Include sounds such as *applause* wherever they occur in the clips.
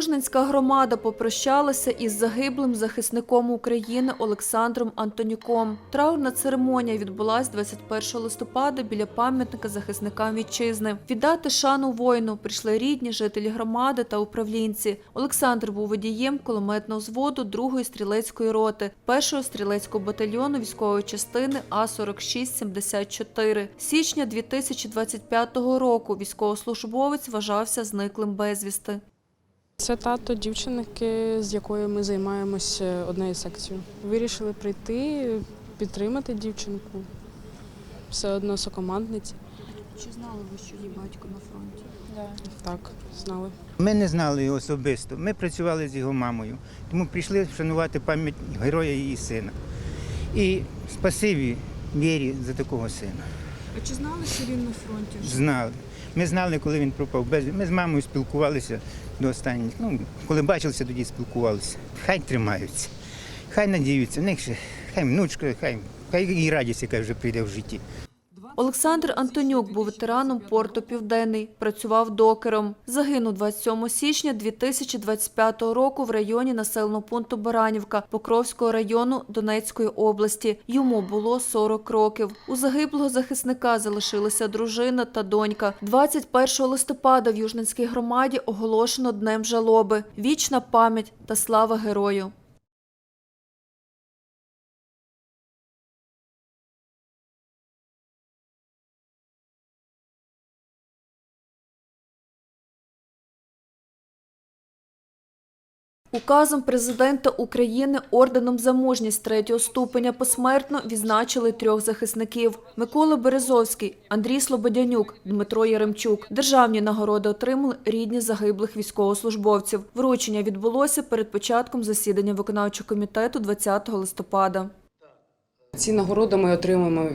Южненська громада попрощалася із загиблим захисником України Олександром Антонюком. Траурна церемонія відбулась 21 листопада біля пам'ятника захисникам вітчизни. Віддати шану воїну прийшли рідні, жителі громади та управлінці. Олександр був водієм кулеметного взводу 2-ї стрілецької роти, 1-го стрілецького батальйону військової частини А-4674. З Січня 2025 року військовослужбовець вважався зниклим безвісти. Це тато дівчинки, з якою ми займаємося однією секцією. Вирішили прийти, підтримати дівчинку. Все одно сокомандниці. Чи знали ви, що її батько на фронті? Так, знали. Ми не знали його особисто. Ми працювали з його мамою, тому прийшли вшанувати пам'ять героя її сина. І спасибі Вірі за такого сина. А чи знали, що він на фронті? Знали. Ми знали, коли він пропав. Ми з мамою спілкувалися до останніх. Ну, коли бачилися, тоді спілкувалися. Хай тримаються, хай надіються. Них ще хай внучка, хай, хай і радість, яка вже прийде в житті. Олександр Антонюк був ветераном порту Південний, працював докером. Загинув 27 січня 2025 року в районі населеного пункту Баранівка Покровського району Донецької області. Йому було 40 років. У загиблого захисника залишилися дружина та донька. 21 листопада в Южненській громаді оголошено днем жалоби. Вічна пам'ять та слава герою. Указом президента України орденом за мужність третього ступеня посмертно відзначили трьох захисників: Микола Березовський, Андрій Слободянюк, Дмитро Яремчук. Державні нагороди отримали рідні загиблих військовослужбовців. Вручення відбулося перед початком засідання виконавчого комітету 20 листопада. Ці нагороди ми отримуємо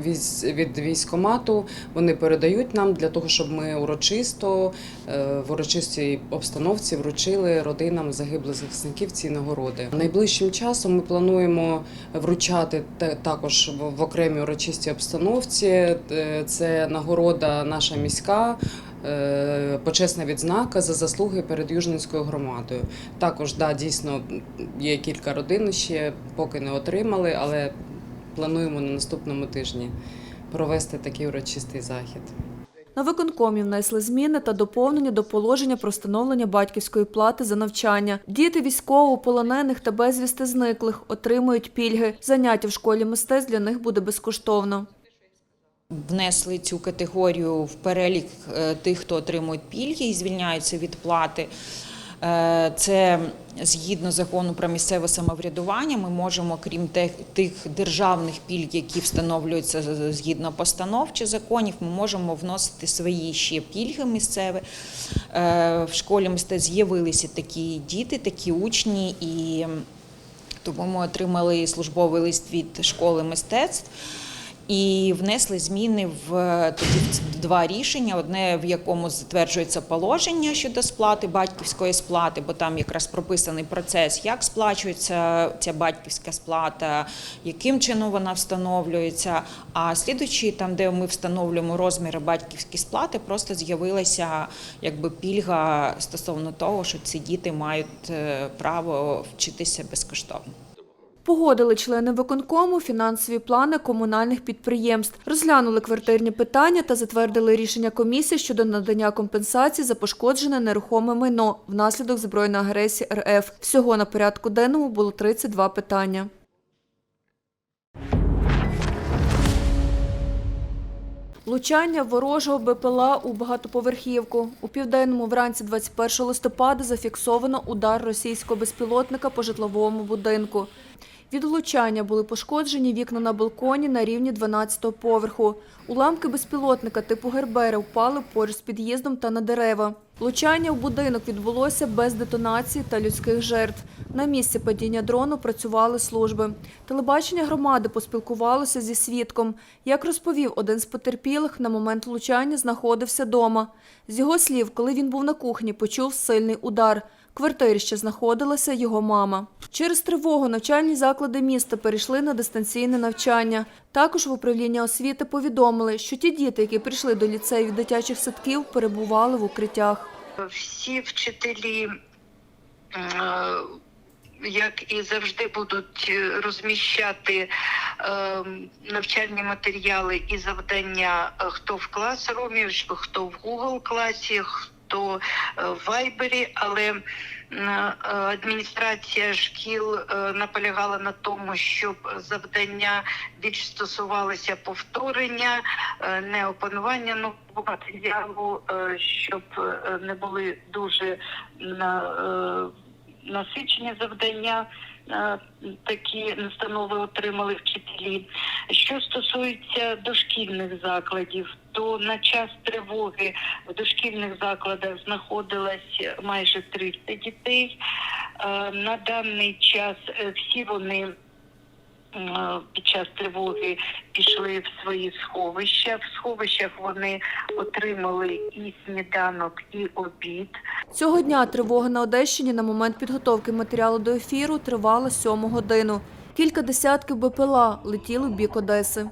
від військомату. Вони передають нам для того, щоб ми урочисто е, в урочистій обстановці вручили родинам загиблих захисників ці нагороди. Найближчим часом ми плануємо вручати та- також в в окремій урочистій обстановці. Е, Це нагорода наша міська. е, Почесна відзнака за заслуги перед Южненською громадою. Також да, дійсно є кілька родин ще поки не отримали, але плануємо на наступному тижні провести такий урочистий захід. На виконкомі внесли зміни та доповнення до положення про встановлення батьківської плати за навчання. Діти військовополонених та безвісти зниклих отримують пільги. Заняття в школі мистецтв для них буде безкоштовно. внесли цю категорію в перелік е, тих, хто отримують пільги і звільняються від плати. Е, Це згідно закону про місцеве самоврядування. Ми можемо, крім тех- тих державних пільг, які встановлюються згідно постанов чи законів, ми можемо вносити свої ще пільги місцеві. Е, В школі мистецтв з'явилися такі діти, такі учні, і тому ми отримали службовий лист від школи мистецтв. І внесли зміни в тоді два рішення: одне в якому затверджується положення щодо сплати батьківської сплати, бо там якраз прописаний процес, як сплачується ця батьківська сплата, яким чином вона встановлюється. А слідуючи, там, де ми встановлюємо розміри батьківської сплати, просто з'явилася якби пільга стосовно того, що ці діти мають е, право вчитися безкоштовно. Погодили члени виконкому фінансові плани комунальних підприємств, розглянули квартирні питання та затвердили рішення комісії щодо надання компенсації за пошкоджене нерухоме майно внаслідок збройної агресії РФ. Всього на порядку денному було 32 питання. Влучання ворожого БПЛА у багатоповерхівку. У південному вранці 21 листопада зафіксовано удар російського безпілотника по житловому будинку. Від влучання були пошкоджені вікна на балконі на рівні 12-го поверху. Уламки безпілотника типу Гербера впали поруч з під'їздом та на дерева. Влучання в будинок відбулося без детонації та людських жертв. На місці падіння дрону працювали служби. Телебачення громади поспілкувалося зі свідком. Як розповів один з потерпілих, на момент влучання знаходився дома. З його слів, коли він був на кухні, почув сильний удар. Квартирі ще знаходилася його мама. Через тривогу навчальні заклади міста перейшли на дистанційне навчання. Також в управлінні освіти повідомили, що ті діти, які прийшли до ліцеїв дитячих садків, перебували в укриттях. всі вчителі е, як і завжди, будуть розміщати е, навчальні матеріали і завдання е, хто в класрумі, хто в Google класі, хто е, в Viber, але е, адміністрація шкіл е, наполягала на тому, щоб завдання більш стосувалося повторення, е, не опанування нового матеріалу, е, щоб е, не були дуже е, насичені завдання. е, Такі настанови отримали вчителі. Що стосується дошкільних закладів, то на час тривоги в дошкільних закладах знаходилось майже 300 дітей. Е, На даний час е, всі вони е, під час тривоги пішли в свої сховища. В сховищах вони отримали і сніданок, і обід. Цього дня тривога на Одещині на момент підготовки матеріалу до ефіру тривала сьому годину. Кілька десятків БПЛА летіли в бік Одеси.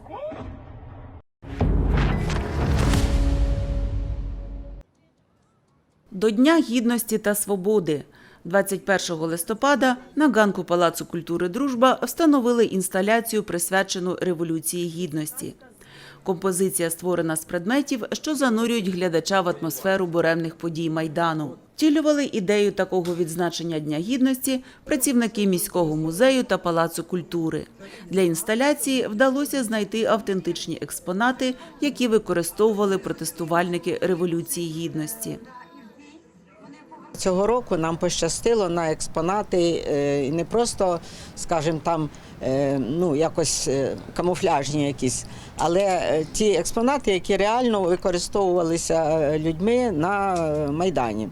До Дня Гідності та Свободи 21 листопада на ганку Палацу культури Дружба встановили інсталяцію, присвячену Революції Гідності. Композиція створена з предметів, що занурюють глядача в атмосферу буремних подій Майдану. Втілювали ідею такого відзначення Дня Гідності працівники міського музею та Палацу культури. Для інсталяції вдалося знайти автентичні експонати, які використовували протестувальники Революції Гідності. Цього року нам пощастило на експонати е, і не просто, скажімо, там е, ну, якось е, камуфляжні якісь, але ті експонати, які реально використовувалися людьми на Майдані.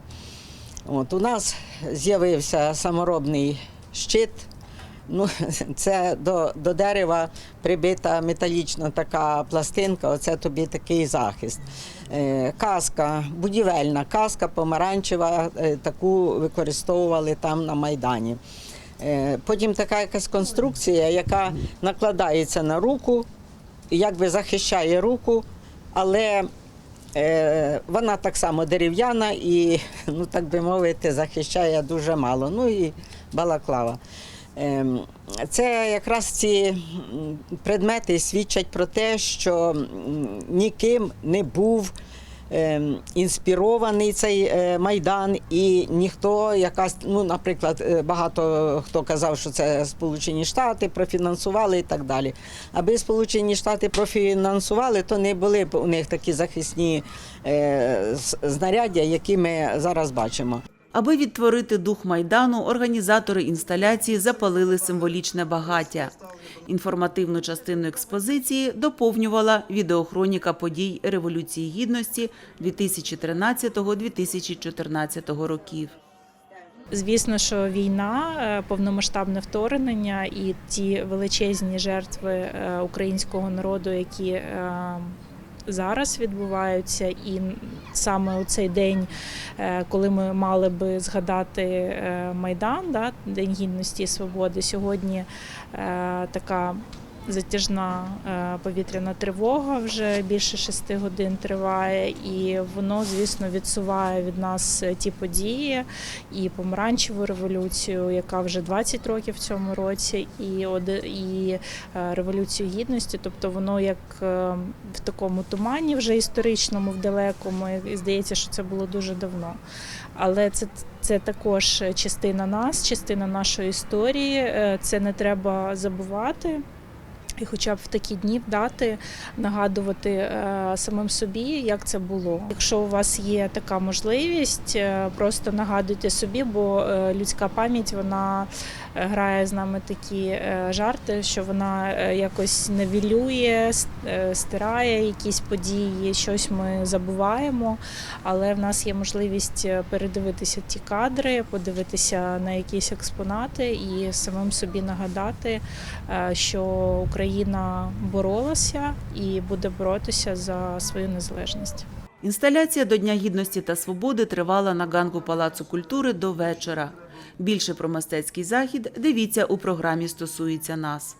От, у нас з'явився саморобний щит. Ну, *laughs* це до, до дерева прибита металічна така пластинка, оце тобі такий захист. Е, каска, будівельна каска помаранчева, е, таку використовували там на Майдані. Е, потім така якась конструкція, яка накладається на руку, якби захищає руку, але вона так само дерев'яна і, ну так би мовити, захищає дуже мало. Ну і балаклава. Ем, Це якраз ці предмети свідчать про те, що ніким не був ем, інспірований цей е, майдан, і ніхто якась, ну, наприклад, е, багато хто казав, що це Сполучені Штати профінансували і так далі. Аби Сполучені Штати профінансували, то не були б у них такі захисні е, знаряддя, які ми зараз бачимо. Аби відтворити дух майдану, організатори інсталяції запалили символічне багаття. Інформативну частину експозиції доповнювала відеохроніка подій Революції Гідності 2013-2014 років. Звісно, що війна, е, повномасштабне вторгнення і ті величезні жертви е, українського народу, які е, зараз відбуваються, і саме у цей день, е, коли ми мали би згадати е, Майдан, да, День гідності і свободи, сьогодні е, така затяжна е, повітряна тривога вже більше шести годин триває, і воно, звісно, відсуває від нас е, ті події, і помаранчеву революцію, яка вже 20 років в цьому році, і і е, революцію гідності. Тобто воно як в такому тумані, вже історичному, в далекому, і здається, що це було дуже давно. Але це, це також частина нас, частина нашої історії. Це не треба забувати. І хоча б в такі дні дати нагадувати е, самим собі, як це було. Якщо у вас є така можливість, е, просто нагадуйте собі, бо е, людська пам'ять вона грає з нами такі жарти, що вона якось невілює, стирає якісь події, щось ми забуваємо. Але в нас є можливість передивитися ті кадри, подивитися на якісь експонати і самим собі нагадати, що Україна боролася і буде боротися за свою незалежність. Інсталяція до Дня Гідності та Свободи тривала на ганку Палацу культури до вечора. Більше про мистецький захід дивіться у програмі «Стосується нас».